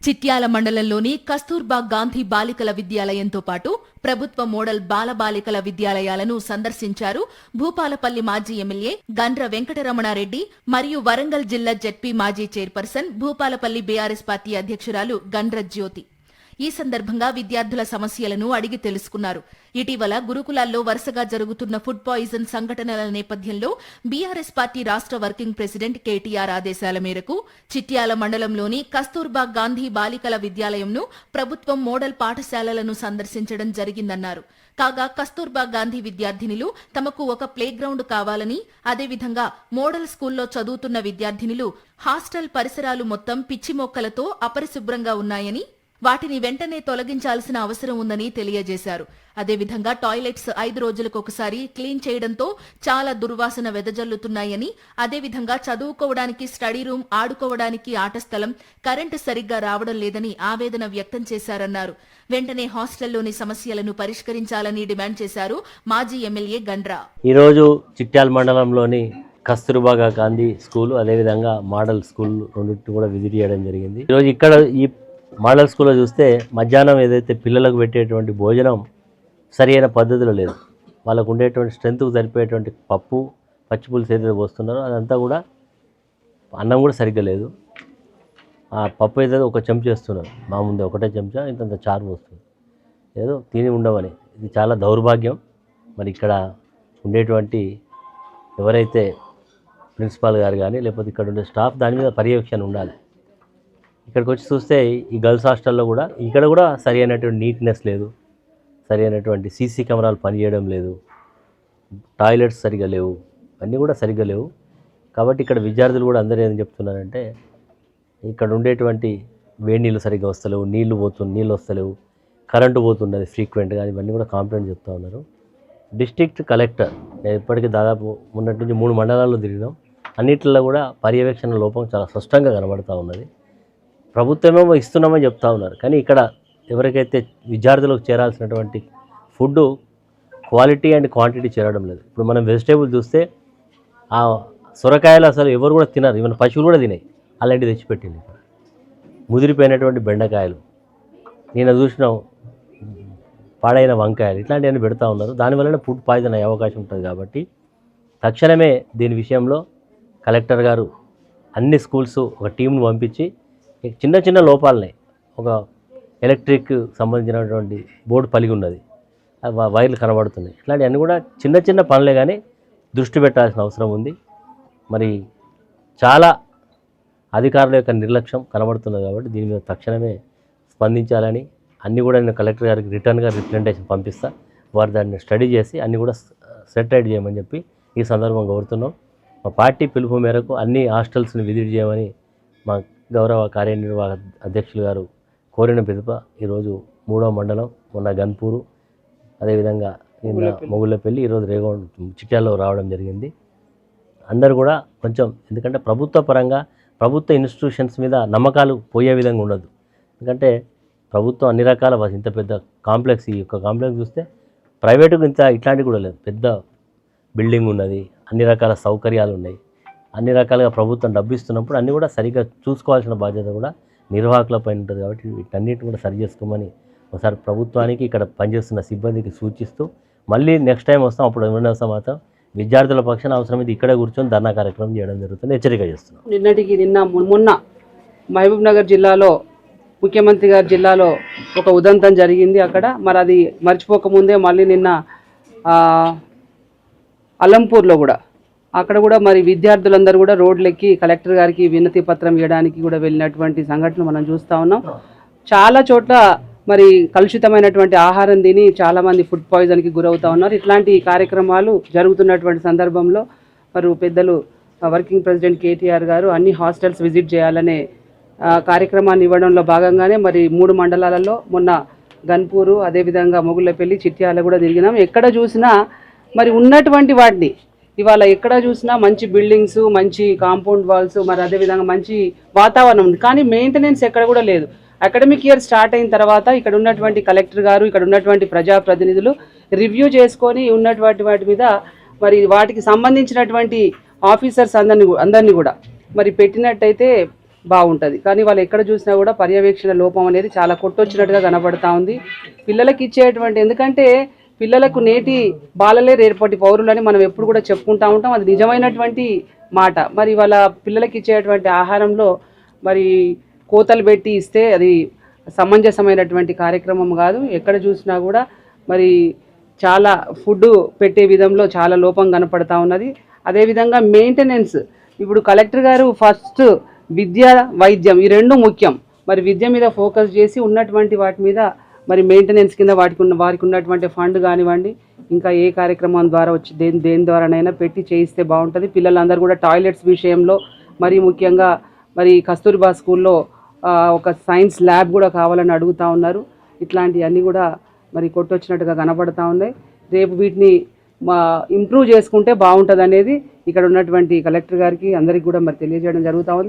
చిట్యాల మండలంలోని కస్తూర్బా గాంధీ బాలికల విద్యాలయంతో పాటు ప్రభుత్వ మోడల్ బాలబాలికల విద్యాలయాలను సందర్శించారు భూపాలపల్లి మాజీ ఎమ్మెల్యే గండ్ర వెంకటరమణారెడ్డి మరియు వరంగల్ జిల్లా జెడ్పీ మాజీ చైర్పర్సన్ భూపాలపల్లి బీఆర్ఎస్ పార్టీ అధ్యక్షురాలు గండ్ర జ్యోతి. ఈ సందర్భంగా విద్యార్థుల సమస్యలను అడిగి తెలుసుకున్నారు. ఇటీవల గురుకులాల్లో వరుసగా జరుగుతున్న ఫుడ్ పాయిజన్ సంఘటనల నేపథ్యంలో బీఆర్ఎస్ పార్టీ రాష్ట్ర వర్కింగ్ ప్రెసిడెంట్ కేటీఆర్ ఆదేశాల మేరకు చిట్యాల మండలంలోని కస్తూర్బా గాంధీ బాలికల విద్యాలయంను ప్రభుత్వం మోడల్ పాఠశాలలను సందర్శించడం జరిగిందన్నారు. కాగా కస్తూర్బా గాంధీ విద్యార్థినులు తమకు ఒక ప్లే గ్రౌండ్ కావాలని అదేవిధంగా మోడల్ స్కూల్లో చదువుతున్న విద్యార్థినులు హాస్టల్ పరిసరాలు మొత్తం పిచ్చి మొక్కలతో అపరిశుభ్రంగా ఉన్నాయని వాటిని వెంటనే తొలగించాల్సిన అవసరం ఉందని తెలియజేశారు. అదేవిధంగా టాయిలెట్స్ ఐదు రోజులకు ఒకసారి క్లీన్ చేయడంతో చాలా దుర్వాసన వెదజల్లుతున్నాయని అదేవిధంగా చదువుకోవడానికి స్టడీ రూమ్ ఆడుకోవడానికి ఆట స్థలం కరెంటు సరిగ్గా రావడం లేదని ఆవేదన వ్యక్తం చేశారన్నారు. వెంటనే హాస్టల్లోని సమస్యలను పరిష్కరించాలని డిమాండ్ చేశారు మాజీ ఎమ్మెల్యే గండ్రా. ఈరోజు చిట్యాల మండలంలోని కస్తూర్బాగా గాంధీ స్కూల్ అదేవిధంగా మోడల్ స్కూల్ రెండింటిని కూడా విజిట్ చేయడం జరిగింది. ఈరోజు ఇక్కడ ఈ మోడల్ స్కూల్లో చూస్తే మధ్యాహ్నం ఏదైతే పిల్లలకు పెట్టేటువంటి భోజనం సరైన పద్ధతిలో లేదు. వాళ్ళకు ఉండేటువంటి స్ట్రెంత్కు సరిపోయేటువంటి పప్పు పచ్చిపులుసు ఏదైతే పోస్తున్నారో అదంతా కూడా అన్నం కూడా సరిగ్గా లేదు. ఆ పప్పు ఏదైతే ఒక చెంచా వేస్తున్నారు మా ముందే ఒకటే చెంచా ఇంతంత చారు పోస్తుంది. ఏదో తిని ఉండమని ఇది చాలా దౌర్భాగ్యం. మరి ఇక్కడ ఉండేటువంటి ఎవరైతే ప్రిన్సిపాల్ గారు కానీ లేకపోతే ఇక్కడ ఉండే స్టాఫ్ దాని మీద పర్యవేక్షణ ఉండాలి. ఇక్కడికి వచ్చి చూస్తే ఈ గర్ల్స్ హాస్టల్లో కూడా ఇక్కడ కూడా సరి అయినటువంటి నీట్నెస్ లేదు. సరి అయినటువంటి సీసీ కెమెరాలు పనిచేయడం లేదు. టాయిలెట్స్ సరిగా లేవు. అన్నీ కూడా సరిగ్గా లేవు. కాబట్టి ఇక్కడ విద్యార్థులు కూడా అందరూ ఏం చెప్తున్నారంటే ఇక్కడ ఉండేటువంటి వేడి నీళ్ళు సరిగ్గా వస్తలేవు. నీళ్ళు పోతుంది నీళ్ళు వస్తలేవు. కరెంటు పోతున్నది ఫ్రీక్వెంట్గా ఇవన్నీ కూడా కాంప్లైంట్ చెప్తా ఉన్నారు. డిస్ట్రిక్ట్ కలెక్టర్ నేను ఇప్పటికీ దాదాపు ఉన్నట్టు నుంచి మూడు మండలాల్లో తిరిగినాం. అన్నిట్లో కూడా పర్యవేక్షణ లోపం చాలా స్పష్టంగా కనబడతూ ఉన్నది. ప్రభుత్వమేమో ఇస్తున్నామని చెప్తా ఉన్నారు. కానీ ఇక్కడ ఎవరికైతే విద్యార్థులకు చేరాల్సినటువంటి ఫుడ్ క్వాలిటీ అండ్ క్వాంటిటీ చేరడం లేదు. ఇప్పుడు మనం వెజిటేబుల్ చూస్తే ఆ సొరకాయలు అసలు ఎవరు కూడా తినరు. ఈవెన్ పశువులు కూడా తినాయి. అలాంటివి తెచ్చిపెట్టింది ఇక్కడ. ముదిరిపోయినటువంటి బెండకాయలు. నేను చూసిన పాడైన వంకాయలు ఇట్లాంటివన్నీ పెడతా ఉన్నారు. దానివల్లనే ఫుడ్ పాయిజన్ అయ్యే అవకాశం ఉంటుంది కాబట్టి తక్షణమే దీని విషయంలో కలెక్టర్ గారు అన్ని స్కూల్స్ ఒక టీంను పంపించి చిన్న చిన్న లోపాలనే ఒక ఎలక్ట్రిక్ సంబంధించినటువంటి బోర్డు పలిగి ఉన్నది. వైర్లు కనబడుతున్నాయి. ఇట్లాంటివన్నీ కూడా చిన్న చిన్న పనులే కానీ దృష్టి పెట్టాల్సిన అవసరం ఉంది. మరి చాలా అధికారుల యొక్క నిర్లక్ష్యం కనబడుతున్నది కాబట్టి దీని మీద తక్షణమే స్పందించాలని అన్నీ కూడా నేను కలెక్టర్ గారికి రిటర్న్గా రిప్రజెంటేషన్ పంపిస్తా. వారు దాన్ని స్టడీ చేసి అన్నీ కూడా సెటరైట్ చేయమని చెప్పి ఈ సందర్భంగా కోరుతున్నాం. మా పార్టీ పిలుపు మేరకు అన్ని హాస్టల్స్ని విజిట్ చేయమని మా గౌరవ కార్యనిర్వాహక అధ్యక్షులు గారు కోరిన పిలుప ఈరోజు మూడో మండలం మొన్న గన్పూరు. అదేవిధంగా నిన్న మొగుళ్ళపల్లి. ఈరోజు రేగొండ చిట్యాల్లో రావడం జరిగింది. అందరూ కూడా కొంచెం ఎందుకంటే ప్రభుత్వ పరంగా ప్రభుత్వ ఇన్స్టిట్యూషన్స్ మీద నమ్మకాలు పోయే విధంగా ఉండదు. ఎందుకంటే ప్రభుత్వం అన్ని రకాల ఇంత పెద్ద కాంప్లెక్స్ ఈ యొక్క కాంప్లెక్స్ చూస్తే ప్రైవేటుకు ఇంత ఇట్లాంటివి కూడా లేదు. పెద్ద బిల్డింగ్ ఉన్నది అన్ని రకాల సౌకర్యాలు ఉన్నాయి. అన్ని రకాలుగా ప్రభుత్వం డబ్బు ఇస్తున్నప్పుడు అన్నీ కూడా సరిగ్గా చూసుకోవాల్సిన బాధ్యత కూడా నిర్వాహకులపై ఉంటుంది కాబట్టి వీటన్నిటిని కూడా సరి చేసుకోమని ఒకసారి ప్రభుత్వానికి ఇక్కడ పనిచేస్తున్న సిబ్బందికి సూచిస్తూ మళ్ళీ నెక్స్ట్ టైం వస్తాం. అప్పుడు ఏమైనా వస్తాం మాత్రం విద్యార్థుల పక్షాన అవసరమైతే ఇక్కడే కూర్చొని ధర్నా కార్యక్రమం చేయడం జరుగుతుంది. హెచ్చరిక చేస్తున్నాం. నిన్నటికి నిన్న మున్న మొన్న మహబూబ్ నగర్ జిల్లాలో ముఖ్యమంత్రి గారి జిల్లాలో ఒక ఉదంతం జరిగింది అక్కడ. మరి అది మర్చిపోకముందే మళ్ళీ నిన్న అలంపూర్లో కూడా అక్కడ కూడా మరి విద్యార్థులందరూ కూడా రోడ్లెక్కి కలెక్టర్ గారికి వినతి పత్రం ఇవ్వడానికి కూడా వెళ్ళినటువంటి సంఘటనలు మనం చూస్తూ ఉన్నాం. చాలా చోట్ల మరి కలుషితమైనటువంటి ఆహారం తిని చాలామంది ఫుడ్ పాయిజన్కి గురవుతూ ఉన్నారు. ఇట్లాంటి కార్యక్రమాలు జరుగుతున్నటువంటి సందర్భంలో మరి పెద్దలు వర్కింగ్ ప్రెసిడెంట్ కేటీఆర్ గారు అన్ని హాస్టల్స్ విజిట్ చేయాలనే కార్యక్రమాన్ని ఇవ్వడంలో భాగంగానే మరి మూడు మండలాలలో మొన్న గన్పూరు అదేవిధంగా మొగుళ్ళపల్లి చిట్యాల కూడా తిరిగినాం. ఎక్కడ చూసినా మరి ఉన్నటువంటి వాటిని ఇవాళ ఎక్కడ చూసినా మంచి బిల్డింగ్స్ మంచి కాంపౌండ్ వాల్స్ మరి అదేవిధంగా మంచి వాతావరణం ఉంది. కానీ మెయింటెనెన్స్ ఎక్కడ కూడా లేదు. అకాడమిక్ ఇయర్ స్టార్ట్ అయిన తర్వాత ఇక్కడ ఉన్నటువంటి కలెక్టర్ గారు ఇక్కడ ఉన్నటువంటి ప్రజాప్రతినిధులు రివ్యూ చేసుకొని ఉన్నటువంటి వాటి మీద మరి వాటికి సంబంధించినటువంటి ఆఫీసర్స్ అందరిని అందరినీ కూడా మరి పెట్టినట్టయితే బాగుంటుంది. కానీ వాళ్ళు ఎక్కడ చూసినా కూడా పర్యవేక్షణ లోపం అనేది చాలా కొట్టొచ్చినట్టుగా కనబడతా ఉంది. పిల్లలకి ఇచ్చేటువంటి ఎందుకంటే పిల్లలకు నేటి బాలలే రేపటి పౌరులని మనం ఎప్పుడు కూడా చెప్పుకుంటా ఉంటాం. అది నిజమైనటువంటి మాట. మరి వాళ్ళ పిల్లలకి ఇచ్చేటువంటి ఆహారంలో మరి కోతలు పెట్టి ఇస్తే అది సమంజసమైనటువంటి కార్యక్రమం కాదు. ఎక్కడ చూసినా కూడా మరి చాలా ఫుడ్ పెట్టే విధంలో చాలా లోపం కనపడతా ఉన్నది. అదేవిధంగా మెయింటెనెన్స్ ఇప్పుడు కలెక్టర్ గారు ఫస్ట్ విద్య వైద్యం ఈ రెండు ముఖ్యం. మరి విద్య మీద ఫోకస్ చేసి ఉన్నటువంటి వాటి మీద మరి మెయింటెనెన్స్ కింద వాటికి ఉన్న వారికి ఉన్నటువంటి ఫండ్ కానివ్వండి ఇంకా ఏ కార్యక్రమం ద్వారా వచ్చి దేని దేని ద్వారానైనా పెట్టి చేయిస్తే బాగుంటుంది. పిల్లలందరూ కూడా టాయిలెట్స్ విషయంలో మరి ముఖ్యంగా మరి కస్తూరిబా స్కూల్లో ఒక సైన్స్ ల్యాబ్ కూడా కావాలని అడుగుతా ఉన్నారు. ఇట్లాంటివన్నీ కూడా మరి కొట్టొచ్చినట్టుగా కనబడతా ఉన్నాయి. రేపు వీటిని మా ఇంప్రూవ్ చేసుకుంటే బాగుంటుంది అనేది ఇక్కడ ఉన్నటువంటి కలెక్టర్ గారికి అందరికీ కూడా మరి తెలియజేయడం జరుగుతూ ఉంది.